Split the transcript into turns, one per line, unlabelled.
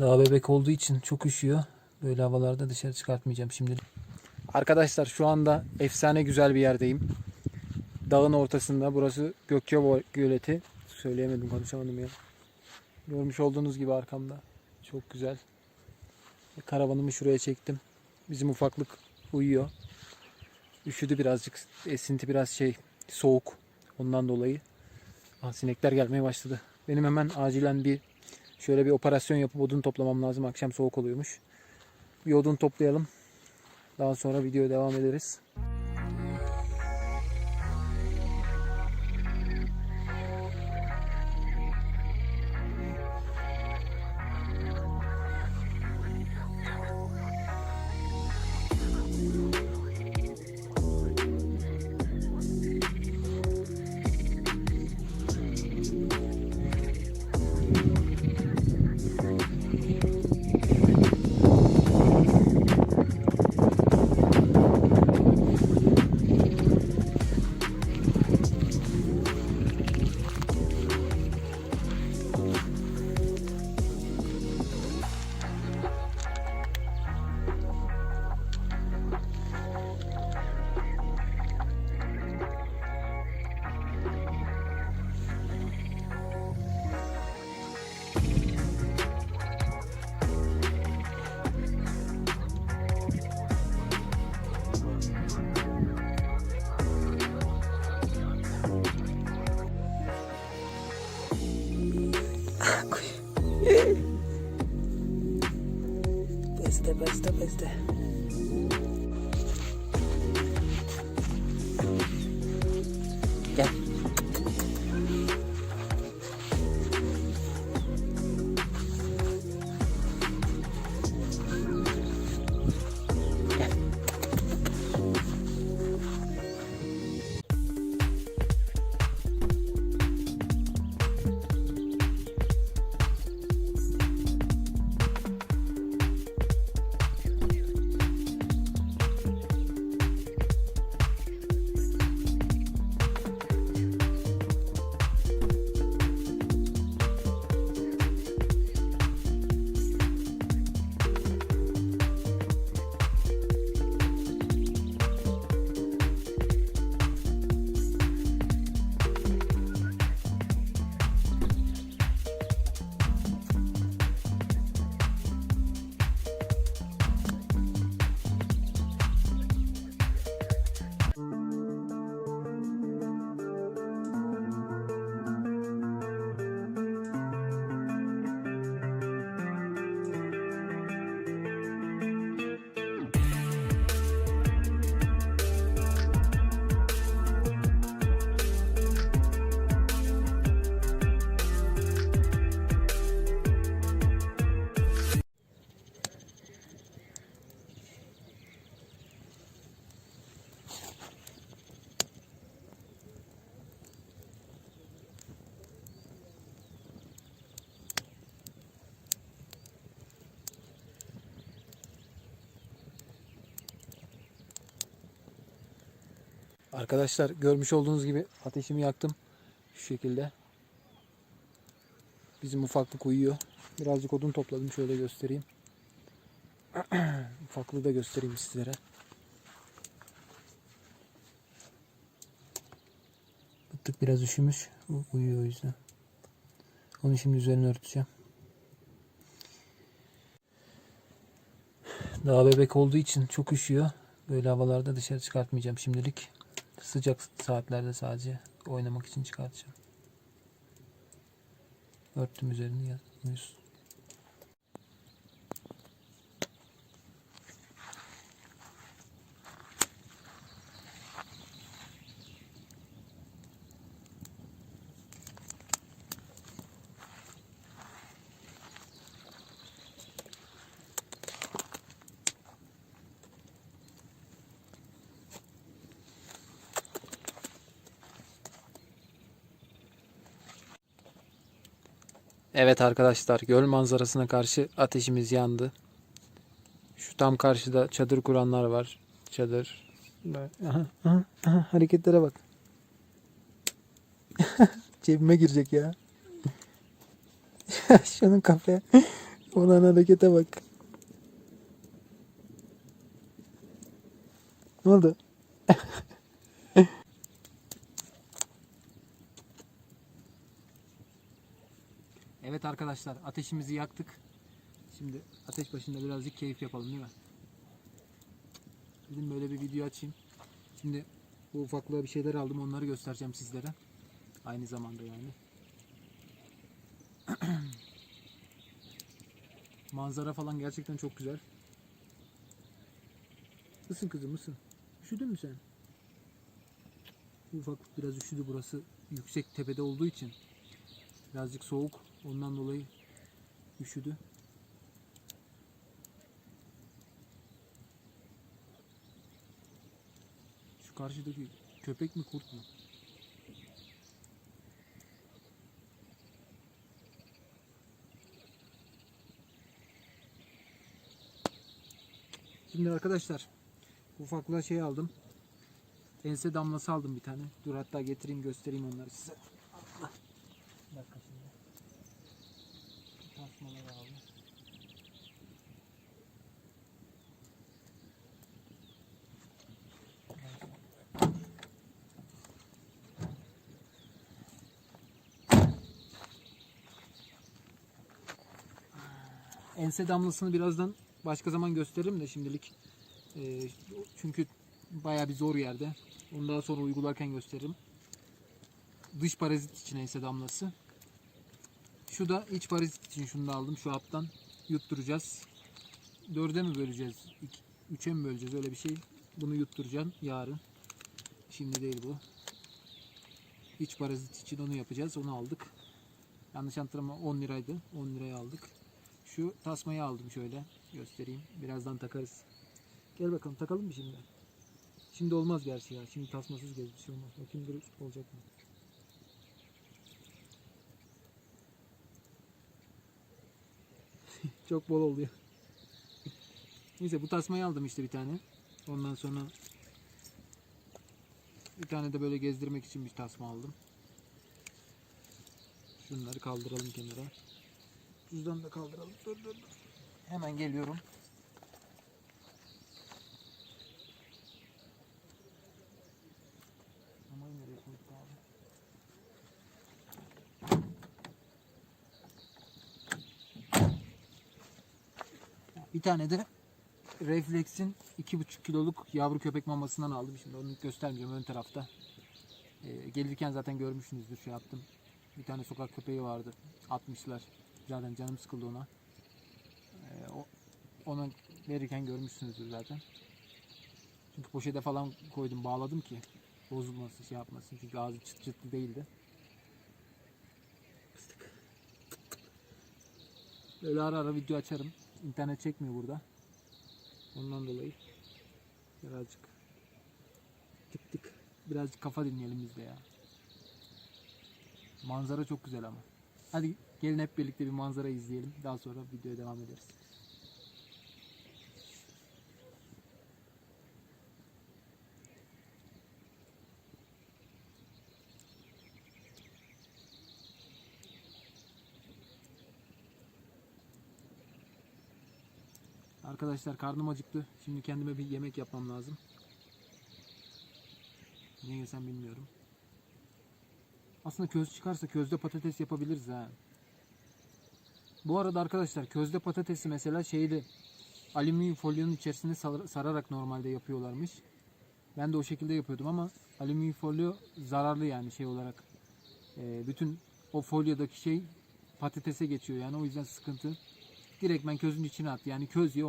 Daha bebek olduğu için çok üşüyor. Böyle havalarda dışarı çıkartmayacağım şimdi. Arkadaşlar şu anda efsane güzel bir yerdeyim. Dağın ortasında. Burası Gökçeova Göleti. Söyleyemedim konuşamadım ya. Görmüş olduğunuz gibi arkamda. Çok güzel. Karavanımı şuraya çektim. Bizim ufaklık uyuyor. Üşüdü birazcık. Esinti biraz şey soğuk. Ondan dolayı. Aa, sinekler gelmeye başladı. Benim hemen acilen bir şöyle bir operasyon yapıp odun toplamam lazım. Akşam soğuk oluyormuş. Bir odun toplayalım. Daha sonra videoya devam ederiz. Peste, peste, peste. Arkadaşlar görmüş olduğunuz gibi ateşimi yaktım. Şu şekilde. Bizim ufaklık uyuyor. Birazcık odun topladım. Şöyle göstereyim. Ufaklığı da göstereyim sizlere. Bıttık biraz üşümüş. Uyuyor o yüzden. Onu şimdi üzerine örteceğim. Daha bebek olduğu için çok üşüyor. Böyle havalarda dışarı çıkartmayacağım şimdilik. Sıcak saatlerde sadece oynamak için çıkartacağım. Örttüm üzerini ya- Evet arkadaşlar göl manzarasına karşı ateşimiz yandı. Şu tam karşıda çadır kuranlar var. Çadır. Aha, aha, aha, hareketlere bak. Cebime girecek ya. Şunun kafaya. Olan harekete bak. Ne oldu? Evet arkadaşlar ateşimizi yaktık. Şimdi ateş başında birazcık keyif yapalım değil mi? Dedim böyle bir video açayım. Şimdi bu ufaklığa bir şeyler aldım onları göstereceğim sizlere. Aynı zamanda yani. Manzara falan gerçekten çok güzel. Isın kızım ısın. Üşüdün mü sen? Ufaklık biraz üşüdü burası yüksek tepede olduğu için. Birazcık soğuk ondan dolayı üşüdü. Şu karşıdaki köpek mi kurt mu? Şimdi arkadaşlar ufaklığa şey aldım. Ense damlası aldım bir tane. Dur hatta getireyim göstereyim onları size. Allah. Bir dakika şimdi. Tasmaları aldım. Ense damlasını birazdan başka zaman gösteririm de şimdilik. Ee, çünkü bayağı bir zor yerde. Onu daha sonra uygularken gösteririm. Dış parazit için ense damlası. Şu da iç parazit için şunu da aldım. Şu haptan yutturacağız. Dörde mi böleceğiz? İki, üçe mi böleceğiz? Öyle bir şey. Bunu yutturacağım yarın. Şimdi değil bu. İç parazit için onu yapacağız. Onu aldık. Yanlış hatırlama 10 liraydı. 10 liraya aldık. Şu tasmayı aldım şöyle. Göstereyim. Birazdan takarız. Gel bakalım takalım mı şimdi? Şimdi olmaz gerçi ya. Şimdi tasmasız gez bir şey olmaz. Bakayım dur olacak mı? Çok bol oluyor. Neyse bu tasmayı aldım işte bir tane. Ondan sonra bir tane de böyle gezdirmek için bir tasma aldım. Şunları kaldıralım kenara. Cüzdanı da kaldıralım. Dur dur dur. Hemen geliyorum. Bir tane de Reflex'in 2,5 kiloluk yavru köpek mamasından aldım. Şimdi onu göstermeyeceğim ön tarafta. Ee, gelirken zaten görmüşsünüzdür şey yaptım. Bir tane sokak köpeği vardı. Atmışlar. Zaten canım sıkıldı ona. Ee, o, ona verirken görmüşsünüzdür zaten. Çünkü poşete falan koydum bağladım ki bozulmasın şey yapmasın. Çünkü ağzı çıt çıtlı değildi. Böyle ara ara video açarım. İnternet çekmiyor burada. Ondan dolayı birazcık tık tık birazcık kafa dinleyelim biz de ya. Manzara çok güzel ama. Hadi gelin hep birlikte bir manzara izleyelim. Daha sonra videoya devam ederiz. Arkadaşlar karnım acıktı. Şimdi kendime bir yemek yapmam lazım. Ne yesem bilmiyorum. Aslında köz çıkarsa közde patates yapabiliriz ha. Bu arada arkadaşlar közde patatesi mesela şeyli alüminyum folyonun içerisine sar- sararak normalde yapıyorlarmış. Ben de o şekilde yapıyordum ama alüminyum folyo zararlı yani şey olarak. Ee, bütün o folyodaki şey patatese geçiyor yani o yüzden sıkıntı. Direkt ben közün içine at yani köz ye